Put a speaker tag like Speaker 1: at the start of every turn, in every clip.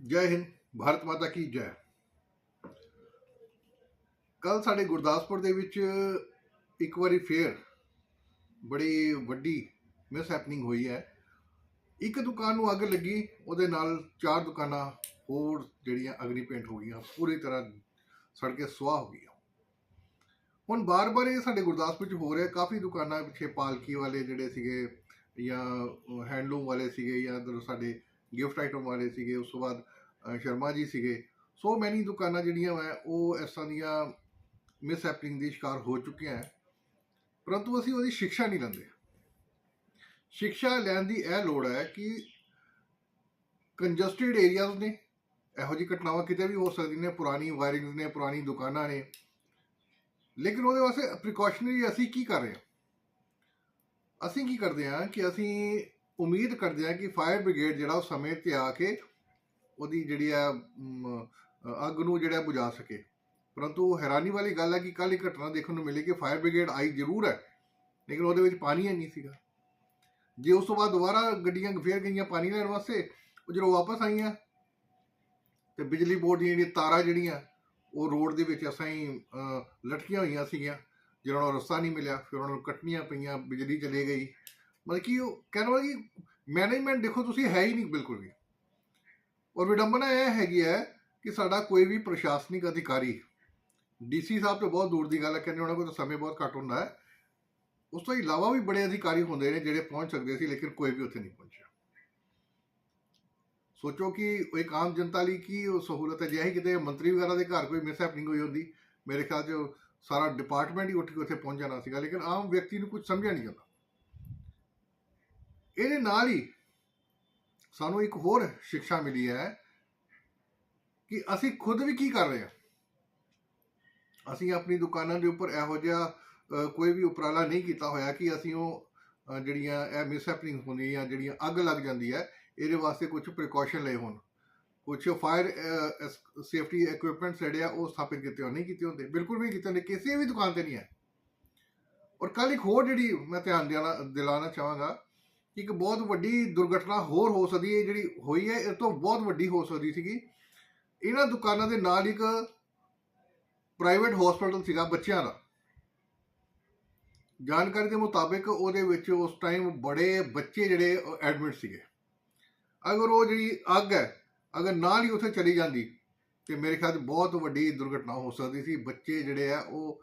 Speaker 1: ਜੈ ਹਿੰਦ, ਭਾਰਤ ਮਾਤਾ ਕੀ ਜੈ। ਕੱਲ ਸਾਡੇ ਗੁਰਦਾਸਪੁਰ ਦੇ ਵਿੱਚ ਇੱਕ ਵਾਰੀ ਫੇਰ ਬੜੀ ਵੱਡੀ ਮਿਸ ਹੈਪਨਿੰਗ ਹੋਈ ਹੈ। ਇੱਕ ਦੁਕਾਨ ਨੂੰ ਅੱਗ ਲੱਗੀ, ਉਹਦੇ ਨਾਲ ਚਾਰ ਦੁਕਾਨਾਂ ਹੋਰ ਜਿਹੜੀਆਂ ਅਗਨੀ ਪੇਂਟ ਹੋ ਗਈਆਂ, ਪੂਰੀ ਤਰ੍ਹਾਂ ਸੜ ਕੇ ਸੁਆਹ ਹੋ ਗਈਆਂ। ਹੁਣ ਬਾਰ-ਬਾਰ ਇਹ ਸਾਡੇ ਗੁਰਦਾਸਪੁਰ ਵਿੱਚ ਹੋ ਰਿਹਾ, ਕਾਫੀ ਦੁਕਾਨਾਂ ਪਿੱਛੇ ਪਾਲਕੀ ਵਾਲੇ ਜਿਹੜੇ ਸੀਗੇ ਜਾਂ ਹੈਂਡਲੂਮ ਵਾਲੇ ਸੀਗੇ ਜਾਂ ਇੱਧਰ ਸਾਡੇ ਗਿਫਟ ਆਈਟਮ ਵਾਲੇ ਸੀਗੇ, ਉਸ ਤੋਂ ਬਾਅਦ ਸ਼ਰਮਾ ਜੀ ਸੀਗੇ। ਸੋ ਮੈਨੀ ਦੁਕਾਨਾਂ ਜਿਹੜੀਆਂ ਹੈ ਉਹ ਇਸ ਤਰ੍ਹਾਂ ਦੀਆਂ ਮਿਸ ਹੈਪਨਿੰਗ ਦੀ ਸ਼ਿਕਾਰ ਹੋ ਚੁੱਕੀਆਂ ਹੈ। ਪਰੰਤੂ ਅਸੀਂ ਉਹਦੀ ਸਿੱਖਿਆ ਨਹੀਂ ਲੈਂਦੇ। ਸਿੱਖਿਆ ਲੈਣ ਦੀ ਇਹ ਲੋੜ ਹੈ ਕਿ ਕੰਜਸਟਡ ਏਰੀਆਜ਼ ਨੇ, ਇਹੋ ਜਿਹੀ ਘਟਨਾਵਾਂ ਕਿਤੇ ਵੀ ਹੋ ਸਕਦੀਆਂ ਨੇ, ਪੁਰਾਣੀ ਵਾਇਰਿੰਗਸ ਨੇ, ਪੁਰਾਣੀ ਦੁਕਾਨਾਂ ਨੇ। ਲੇਕਿਨ ਉਹਦੇ ਵਾਸਤੇ ਪ੍ਰੀਕਾਸ਼ਨਰੀ ਅਸੀਂ ਕੀ ਕਰ ਰਹੇ ਹਾਂ? ਅਸੀਂ ਕੀ ਕਰਦੇ ਹਾਂ ਕਿ ਅਸੀਂ ਉਮੀਦ ਕਰਦੇ ਹਾਂ ਕਿ ਫਾਇਰ ਬ੍ਰਿਗੇਡ ਜਿਹੜਾ ਉਹ ਸਮੇਂ ਤੇ ਆ ਕੇ ਉਹਦੀ ਜਿਹੜੀ ਆ ਅੱਗ ਨੂੰ ਜਿਹੜਾ ਬੁਝਾ ਸਕੇ। ਪਰੰਤੂ ਹੈਰਾਨੀ ਵਾਲੀ ਗੱਲ ਹੈ ਕਿ ਕੱਲ ਇੱਕ ਘਟਨਾ ਦੇਖਣ ਨੂੰ ਮਿਲੀ ਕਿ ਫਾਇਰ ਬ੍ਰਿਗੇਡ ਆਈ ਜ਼ਰੂਰ ਹੈ, ਲੇਕਿਨ ਉਹਦੇ ਵਿੱਚ ਪਾਣੀ ਹੀ ਨਹੀਂ ਸੀਗਾ। ਜੇ ਉਸ ਤੋਂ ਬਾਅਦ ਦੁਬਾਰਾ ਗੱਡੀਆਂ ਫੇਰ ਗਈਆਂ ਪਾਣੀ ਲੈਣ ਵਾਸਤੇ, ਉਹ ਜਦੋਂ ਵਾਪਸ ਆਈਆਂ, ਤੇ ਬਿਜਲੀ ਬੋਰਡ ਦੀਆਂ ਜਿਹੜੀਆਂ ਤਾਰਾਂ ਜਿਹੜੀਆਂ, ਉਹ ਰੋਡ ਦੇ ਵਿੱਚ ਅਸਾਂ ਹੀ ਲਟਕੀਆਂ ਹੋਈਆਂ ਸੀਗੀਆਂ ਜਿਹਨਾਂ ਨੂੰ ਰਸਤਾ ਨਹੀਂ ਮਿਲਿਆ, ਫਿਰ ਉਹਨਾਂ ਨੂੰ ਕੱਟਣੀਆਂ ਪਈਆਂ, ਬਿਜਲੀ ਚਲੇ ਗਈ। ਮਤਲਬ ਕਿ ਉਹ ਕਹਿਣ ਵਾਲਾ ਕਿ ਮੈਨੇਜਮੈਂਟ ਦੇਖੋ ਤੁਸੀਂ ਹੈ ਹੀ ਨਹੀਂ ਬਿਲਕੁਲ ਵੀ। ਔਰ ਵਿਡੰਬਨਾ ਇਹ ਹੈਗੀ ਹੈ ਕਿ ਸਾਡਾ ਕੋਈ ਵੀ ਪ੍ਰਸ਼ਾਸਨਿਕ ਅਧਿਕਾਰੀ, ਡੀਸੀ ਸਾਹਿਬ ਤੋਂ ਬਹੁਤ ਦੂਰ ਦੀ ਗੱਲ ਹੈ, ਕਹਿੰਦੇ ਉਹਨਾਂ ਕੋਲ ਤਾਂ ਸਮੇਂ ਬਹੁਤ ਘੱਟ ਹੁੰਦਾ ਹੈ। ਉਸ ਤੋਂ ਇਲਾਵਾ ਵੀ ਬੜੇ ਅਧਿਕਾਰੀ ਹੁੰਦੇ ਨੇ ਜਿਹੜੇ ਪਹੁੰਚ ਸਕਦੇ ਸੀ, ਲੇਕਿਨ ਕੋਈ ਵੀ ਉੱਥੇ ਨਹੀਂ ਪਹੁੰਚਿਆ। ਸੋਚੋ ਕਿ ਇੱਕ ਆਮ ਜਨਤਾ ਲਈ ਕੀ ਉਹ ਸਹੂਲਤ ਹੈ? ਜੇ ਹੀ ਕਿਤੇ ਮੰਤਰੀ ਵਗੈਰਾ ਦੇ ਘਰ ਕੋਈ ਮਿਸ ਹੈਪਨਿੰਗ ਹੋਈ ਹੁੰਦੀ, ਮੇਰੇ ਖਿਆਲ 'ਚ ਸਾਰਾ ਡਿਪਾਰਟਮੈਂਟ ਹੀ ਉੱਠ ਕੇ ਉੱਥੇ ਪਹੁੰਚ ਜਾਣਾ ਸੀਗਾ, ਲੇਕਿਨ ਆਮ ਵਿਅਕਤੀ ਨੂੰ ਕੁਝ ਸਮਝਿਆ ਨਹੀਂ ਜਾਂਦਾ। ਇਹਦੇ ਨਾਲ ਹੀ ਸਾਨੂੰ ਇੱਕ ਹੋਰ ਸਿੱਖਿਆ ਮਿਲੀ ਹੈ ਕਿ ਅਸੀਂ ਖੁਦ ਵੀ ਕੀ ਕਰ ਰਹੇ ਹਾਂ। ਅਸੀਂ ਆਪਣੀ ਦੁਕਾਨਾਂ ਦੇ ਉੱਪਰ ਇਹੋ ਜਿਹਾ ਕੋਈ ਵੀ ਉਪਰਾਲਾ ਨਹੀਂ ਕੀਤਾ ਹੋਇਆ ਕਿ ਅਸੀਂ ਉਹ ਜਿਹੜੀਆਂ ਇਹ ਮਿਸਹੈਪਨਿੰਗ ਹੁੰਦੀ ਜਾਂ ਜਿਹੜੀਆਂ ਅੱਗ ਲੱਗ ਜਾਂਦੀ ਹੈ, ਇਹਦੇ ਵਾਸਤੇ ਕੁਝ ਪ੍ਰੀਕਾਸ਼ਨ ਲਏ ਹੋਣ। ਕੁਝ ਫਾਇਰ ਸੇਫਟੀ ਇਕਵਿਪਮੈਂਟਸ ਜਿਹੜੇ ਆ ਉਹ ਸਥਾਪਿਤ ਕੀਤੇ ਹੋਣ, ਨਹੀਂ ਕੀਤੇ ਹੁੰਦੇ। ਬਿਲਕੁਲ ਵੀ ਕੀਤੇ ਹੁੰਦੇ, ਕਿਸੇ ਵੀ ਦੁਕਾਨ ਤੇ ਨਹੀਂ ਹੈ। ਔਰ ਕੱਲ ਇੱਕ ਹੋਰ ਜਿਹੜੀ ਮੈਂ ਧਿਆਨ ਦੇਣਾ ਦਿਲਾਣਾ ਚਾਹਾਂਗਾ ਇੱਕ ਬਹੁਤ ਵੱਡੀ ਦੁਰਘਟਨਾ ਹੋਰ ਹੋ ਸਕਦੀ ਹੈ ਜਿਹੜੀ ਹੋਈ ਹੈ, ਇਹ ਤੋਂ ਬਹੁਤ ਵੱਡੀ ਹੋ ਸਕਦੀ ਸੀਗੀ। ਇਹਨਾਂ ਦੁਕਾਨਾਂ ਦੇ ਨਾਲ ਇੱਕ ਪ੍ਰਾਈਵੇਟ ਹਸਪੀਟਲ ਸੀਗਾ ਬੱਚਿਆਂ ਦਾ। ਜਾਣਕਾਰੀ ਦੇ ਮੁਤਾਬਿਕ ਉਹਦੇ ਵਿੱਚ ਉਸ ਟਾਈਮ ਬੜੇ ਬੱਚੇ ਜਿਹੜੇ ਐਡਮਿਟ ਸੀਗੇ। ਅਗਰ ਉਹ ਜਿਹੜੀ ਅੱਗ ਹੈ, ਅਗਰ ਨਾਲ ਹੀ ਉੱਥੇ ਚਲੀ ਜਾਂਦੀ, ਤੇ ਮੇਰੇ ਖਿਆਲ 'ਚ ਬਹੁਤ ਵੱਡੀ ਦੁਰਘਟਨਾ ਹੋ ਸਕਦੀ ਸੀ। ਬੱਚੇ ਜਿਹੜੇ ਆ, ਉਹ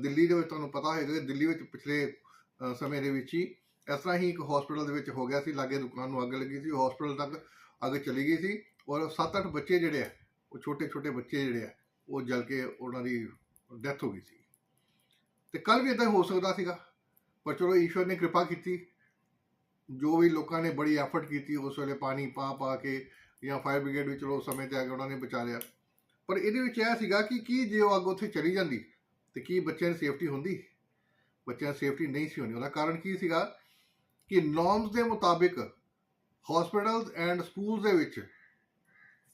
Speaker 1: ਦਿੱਲੀ ਦੇ ਵਿੱਚ ਤੁਹਾਨੂੰ ਪਤਾ ਹੋਏਗਾ ਕਿ ਦਿੱਲੀ ਵਿੱਚ ਪਿਛਲੇ ਸਮੇਂ ਦੇ ਵਿੱਚ ਹੀ ਇਸ ਤਰ੍ਹਾਂ ਹੀ ਇੱਕ ਹਸਪੀਟਲ ਦੇ ਵਿੱਚ ਹੋ ਗਿਆ ਸੀ, ਲਾਗੇ ਦੁਕਾਨ ਨੂੰ ਅੱਗ ਲੱਗੀ ਸੀ ਹਸਪੀਟਲ ਤੱਕ ਅੱਗ ਚਲੀ ਗਈ ਸੀ ਔਰ 7-8 ਬੱਚੇ ਜਿਹੜੇ ਆ, ਉਹ ਛੋਟੇ-ਛੋਟੇ ਬੱਚੇ ਜਿਹੜੇ ਆ, ਉਹ ਜਲ ਕੇ ਉਹਨਾਂ ਦੀ ਡੈਥ ਹੋ ਗਈ ਸੀ। ਤੇ ਕੱਲ ਵੀ ਇਦਾਂ ਹੋ ਸਕਦਾ ਸੀਗਾ, ਪਰ ਚਲੋ ਈਸ਼ਵਰ ਨੇ ਕਿਰਪਾ ਕੀਤੀ। ਜੋ ਵੀ ਲੋਕਾਂ ਨੇ ਬੜੀ ਐਫਰਟ ਕੀਤੀ, ਉਸ ਵੇਲੇ ਪਾਣੀ ਪਾ ਪਾ ਕੇ ਜਾਂ ਫਾਇਰ ਬ੍ਰਿਗੇਡ ਵੀ ਚਲੋ ਸਮੇਂ ਤੇ ਆ ਕੇ ਉਹਨਾਂ ਨੇ ਬਚਾ ਲਿਆ। ਪਰ ਇਹਦੇ ਵਿੱਚ ਇਹ ਸੀਗਾ ਕਿ ਕੀ ਜੇ ਉਹ ਅੱਗ ਉੱਥੇ ਚਲੀ ਜਾਂਦੀ, ਤੇ ਕੀ ਬੱਚਿਆਂ ਦੀ ਸੇਫਟੀ ਹੁੰਦੀ? ਬੱਚਿਆਂ ਦੀ ਸੇਫਟੀ ਨਹੀਂ ਸੀ ਹੋਣੀ। ਉਹਦਾ ਕਾਰਨ ਕੀ ਸੀਗਾ? ਕਿ ਨੋਰਮਸ ਦੇ ਮੁਤਾਬਿਕ ਹਸਪੀਟਲਸ ਐਂਡ ਸਕੂਲਸ ਦੇ ਵਿੱਚ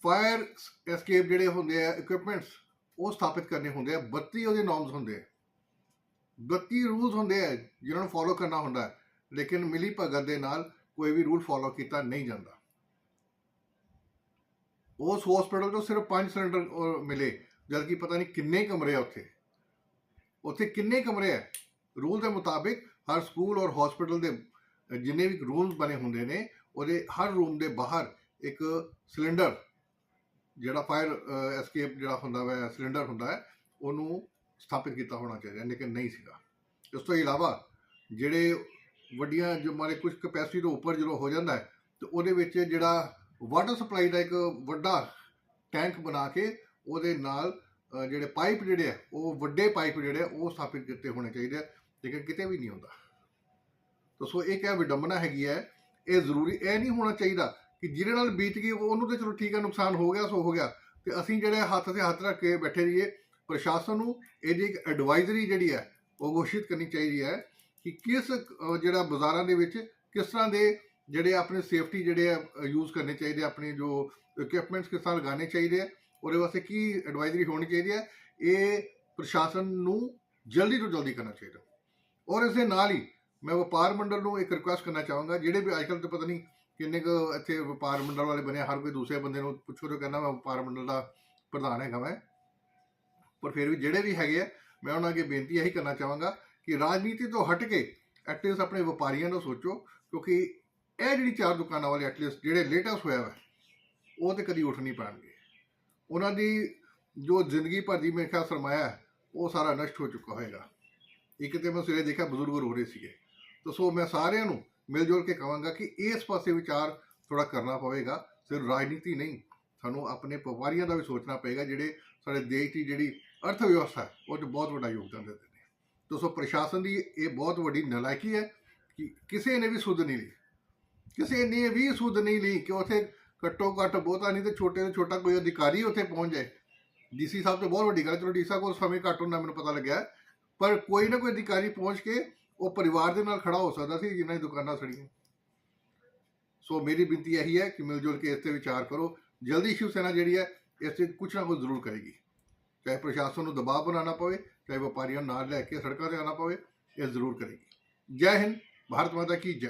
Speaker 1: ਫਾਇਰ ਐਸਕੇਪ ਜਿਹੜੇ ਹੁੰਦੇ ਆ ਇਕਵਿਪਮੈਂਟਸ ਉਹ ਸਥਾਪਿਤ ਕਰਨੇ ਹੁੰਦੇ ਆ। 32 ਉਹਦੇ ਨੋਰਮਸ ਹੁੰਦੇ ਆ। 32 ਰੂਲਸ ਹੁੰਦੇ ਆ, ਜਿਹਨਾਂ ਨੂੰ ਫੋਲੋ ਕਰਨਾ ਹੁੰਦਾ ਹੈ। ਲੇਕਿਨ ਮਿਲੀ ਭਗਤ ਦੇ ਨਾਲ ਕੋਈ ਵੀ ਰੂਲ ਫੋਲੋ ਕੀਤਾ ਨਹੀਂ ਜਾਂਦਾ। ਉਸ ਹਸਪੀਟਲ ਤੋਂ ਸਿਰਫ 5 ਸਿਲੰਡਰ ਮਿਲੇ, ਜਦਕਿ ਪਤਾ ਨਹੀਂ ਕਿੰਨੇ ਕਮਰੇ ਆ ਉੱਥੇ। ਉੱਥੇ ਕਿੰਨੇ ਕਮਰੇ ਆ? ਰੂਲ ਦੇ ਮੁਤਾਬਿਕ ਹਰ ਸਕੂਲ ਔਰ ਹਸਪੀਟਲ ਦੇ ਜਿੰਨੇ ਵੀ ਰੂਲਸ ਬਣੇ ਹੁੰਦੇ ਨੇ, ਉਹਦੇ ਹਰ ਰੂਮ ਦੇ ਬਾਹਰ ਇੱਕ ਸਿਲੰਡਰ, ਜਿਹੜਾ ਫਾਇਰ ਐਸਕੇਪ ਜਿਹੜਾ ਹੁੰਦਾ ਹੈ ਸਿਲੰਡਰ ਹੁੰਦਾ ਹੈ, ਉਹਨੂੰ ਸਥਾਪਿਤ ਕੀਤਾ ਹੋਣਾ ਚਾਹੀਦਾ ਲੇਕਿਨ ਨਹੀਂ ਸੀਗਾ। ਇਸ ਤੋਂ ਇਲਾਵਾ ਜਿਹੜੇ ਵੱਡੀਆਂ ਜੋ ਮਾਰੇ ਕੁਝ ਕਪੈਸਿਟੀ ਤੋਂ ਉੱਪਰ ਜਦੋਂ ਹੋ ਜਾਂਦਾ ਹੈ, ਤੇ ਉਹਦੇ ਵਿੱਚ ਜਿਹੜਾ ਵਾਟਰ ਸਪਲਾਈ ਦਾ ਇੱਕ ਵੱਡਾ ਟੈਂਕ ਬਣਾ ਕੇ ਉਹਦੇ ਨਾਲ ਜਿਹੜੇ ਪਾਈਪ ਜਿਹੜੇ ਆ, ਉਹ ਵੱਡੇ ਪਾਈਪ ਜਿਹੜੇ ਆ, ਉਹ ਸਥਾਪਿਤ ਕੀਤੇ ਹੋਣੇ ਚਾਹੀਦੇ ਆ, ਲੇਕਿਨ ਕਿਤੇ ਵੀ ਨਹੀਂ ਹੁੰਦਾ। ਤਾਂ ਸੋ ਇਹ ਕਿਹਾ ਵਿਡੰਬਨਾ ਹੈਗੀ ਹੈ? ਇਹ ਜ਼ਰੂਰੀ ਇਹ ਨਹੀਂ ਹੋਣਾ ਚਾਹੀਦਾ ਕਿ ਜਿਹਦੇ ਨਾਲ ਬੀਤ ਗਈ ਉਹਨੂੰ ਤੇ ਚਲੋ ਠੀਕ ਹੈ ਨੁਕਸਾਨ ਹੋ ਗਿਆ ਸੋ ਹੋ ਗਿਆ। ਤੇ ਅਸੀਂ ਜਿਹੜੇ ਹੱਥ ਤੇ ਹੱਥ ਰੱਖ ਕੇ ਬੈਠੇ ਰਹੀਏ ਪ੍ਰਸ਼ਾਸਨ ਨੂੰ ਇਹਦੀ ਇੱਕ ਐਡਵਾਈਜ਼ਰੀ ਜਿਹੜੀ ਹੈ ਉਹ ਘੋਸ਼ਿਤ ਕਰਨੀ ਚਾਹੀਦੀ ਹੈ ਕਿ ਕਿਸ ਜਿਹੜਾ ਬਾਜ਼ਾਰਾਂ ਦੇ ਵਿੱਚ ਕਿਸ ਤਰ੍ਹਾਂ ਦੇ ਜਿਹੜੇ ਆਪਣੇ ਸੇਫਟੀ ਜਿਹੜੇ ਆ ਯੂਜ਼ ਕਰਨੇ ਚਾਹੀਦੇ ਆ, ਆਪਣੇ ਜੋ ਇਕਵਿਪਮੈਂਟਸ ਕਿਸ ਤਰ੍ਹਾਂ ਲਗਾਉਣੇ ਚਾਹੀਦੇ ਆ ਉਹਦੇ ਵਾਸਤੇ ਕੀ ਐਡਵਾਈਜ਼ਰੀ ਹੋਣੀ ਚਾਹੀਦੀ ਹੈ ਇਹ ਪ੍ਰਸ਼ਾਸਨ ਨੂੰ ਜਲਦੀ ਤੋਂ ਜਲਦੀ ਕਰਨਾ ਚਾਹੀਦਾ। ਔਰ ਇਸ ਦੇ ਨਾਲ ਹੀ ਮੈਂ ਵਪਾਰ ਮੰਡਲ ਨੂੰ ਇੱਕ ਰਿਕੁਐਸਟ ਕਰਨਾ ਚਾਹਾਂਗਾ, ਜਿਹੜੇ ਵੀ ਅੱਜਕੱਲ੍ਹ ਤੇ ਪਤਾ ਨਹੀਂ ਕਿੰਨੇ ਕੁ ਇੱਥੇ ਵਪਾਰ ਮੰਡਲ ਵਾਲੇ ਬਣੇ ਹਰ ਕੋਈ ਦੂਸਰੇ ਬੰਦੇ ਨੂੰ ਪੁੱਛੋ ਤਾਂ ਕਹਿੰਦਾ ਮੈਂ ਵਪਾਰ ਮੰਡਲ ਦਾ ਪ੍ਰਧਾਨ ਹੈਗਾ ਮੈਂ। ਪਰ ਫਿਰ ਵੀ ਜਿਹੜੇ ਵੀ ਹੈਗੇ ਆ, ਮੈਂ ਉਹਨਾਂ ਅੱਗੇ ਬੇਨਤੀ ਇਹੀ ਕਰਨਾ ਚਾਹਾਂਗਾ ਕਿ ਰਾਜਨੀਤੀ ਤੋਂ ਹਟ ਕੇ ਐਟਲੀਸਟ ਆਪਣੇ ਵਪਾਰੀਆਂ ਨੂੰ ਸੋਚੋ, ਕਿਉਂਕਿ ਇਹ ਜਿਹੜੀ ਚਾਰ ਦੁਕਾਨਾਂ ਵਾਲੇ ਐਟਲੀਸਟ ਜਿਹੜੇ ਲੇਟੈਸਟ ਹੋਇਆ ਵਾ, ਉਹ ਤੇ ਕਦੀ ਉੱਠ ਨਹੀਂ ਪਾਣਗੇ। ਉਹਨਾਂ ਦੀ ਜੋ ਜ਼ਿੰਦਗੀ ਭਰ ਦੀ ਮੇਰੇ ਖਿਆਲ ਸਰਮਾਇਆ, ਉਹ ਸਾਰਾ ਨਸ਼ਟ ਹੋ ਚੁੱਕਾ ਹੋਏਗਾ। ਇੱਕ ਤੇ ਮੈਂ ਸਵੇਰੇ ਦੇਖਿਆ ਬਜ਼ੁਰਗ ਰੋ ਰਹੇ ਸੀਗੇ। ਤਾਂ ਸੋ ਮੈਂ ਸਾਰਿਆਂ ਨੂੰ ਮਿਲ ਜੁਲ ਕੇ ਕਹਾਂਗਾ ਕਿ ਇਸ ਪਾਸੇ ਵਿਚਾਰ ਥੋੜਾ ਕਰਨਾ ਪਵੇਗਾ ਸਿਰਫ ਰਾਜਨੀਤੀ ਨਹੀਂ ਸਾਨੂੰ ਆਪਣੇ ਵਪਾਰੀਆਂ ਦਾ ਵੀ ਸੋਚਣਾ ਪਏਗਾ ਜਿਹੜੇ ਸਾਡੇ ਦੇਸ਼ ਦੀ ਜਿਹੜੀ ਅਰਥ ਵਿਵਸਥਾ ਹੈ ਉਹ 'ਚ ਬਹੁਤ ਵੱਡਾ ਯੋਗਦਾਨ ਦਿੰਦੇ ਨੇ ਤਾਂ ਸੋ ਪ੍ਰਸ਼ਾਸਨ ਦੀ ਇਹ ਬਹੁਤ ਵੱਡੀ ਨਲਾਇਕੀ ਹੈ ਕਿ ਕਿਸੇ ਨੇ ਵੀ ਸੁਧ ਨਹੀਂ ਲਈ। ਕਿਸੇ ਨੇ ਵੀ ਸੁਧ ਨਹੀਂ ਲਈ ਕਿ ਉਥੇ ਘੱਟੋ ਘੱਟ ਬਹੁਤਾ ਨਹੀਂ ਤੇ ਛੋਟੇ ਤੋਂ ਛੋਟਾ ਕੋਈ ਅਧਿਕਾਰੀ ਉੱਥੇ ਪਹੁੰਚ ਜਾਏ। ਡੀਸੀ ਸਾਹਿਬ ਤੇ ਬਹੁਤ ਵੱਡੀ ਗੱਲ ਹੈ, ਚਲੋ ਡੀਸਾ ਕੋਲ ਸਮੇਂ ਘੱਟ ਹੁੰਦਾ ਮੈਨੂੰ ਪਤਾ ਲੱਗਿਆ ਪਰ ਕੋਈ ਨਾ ਕੋਈ ਅਧਿਕਾਰੀ ਪਹੁੰਚ ਕੇ ਉਹ ਪਰਿਵਾਰ ਦੇ ਨਾਲ ਖੜਾ ਹੋ ਸਕਦਾ ਸੀ ਜਿਨ੍ਹਾਂ ਦੀ ਦੁਕਾਨਾਂ ਸੜੀਆਂ। ਸੋ ਮੇਰੀ ਬੇਨਤੀ ਇਹੀ ਹੈ ਕਿ ਮਿਲ ਜੁਲ ਕੇ ਇਸ ਤੇ ਵਿਚਾਰ ਕਰੋ। ਜਲਦੀ ਸ਼ਿਵ ਸੈਨਾ ਜਿਹੜੀ ਹੈ, ਇਸ ਤੇ ਕੁਝ ਨਾ ਕੁਝ ਜ਼ਰੂਰ ਕਰੇਗੀ। ਚਾਹੇ ਪ੍ਰਸ਼ਾਸਨ ਨੂੰ ਦਬਾਅ ਬਣਾਉਣਾ ਪਵੇ, ਚਾਹੇ ਵਪਾਰੀਆਂ ਨੂੰ ਨਾਲ ਲੈ ਕੇ ਸੜਕਾਂ ਤੇ ਆਉਣਾ ਪਵੇ, ਇਹ ਜ਼ਰੂਰ ਕਰੇਗੀ। ਜੈ ਹਿੰਦ, ਭਾਰਤ ਮਾਤਾ ਕੀ ਜੈ।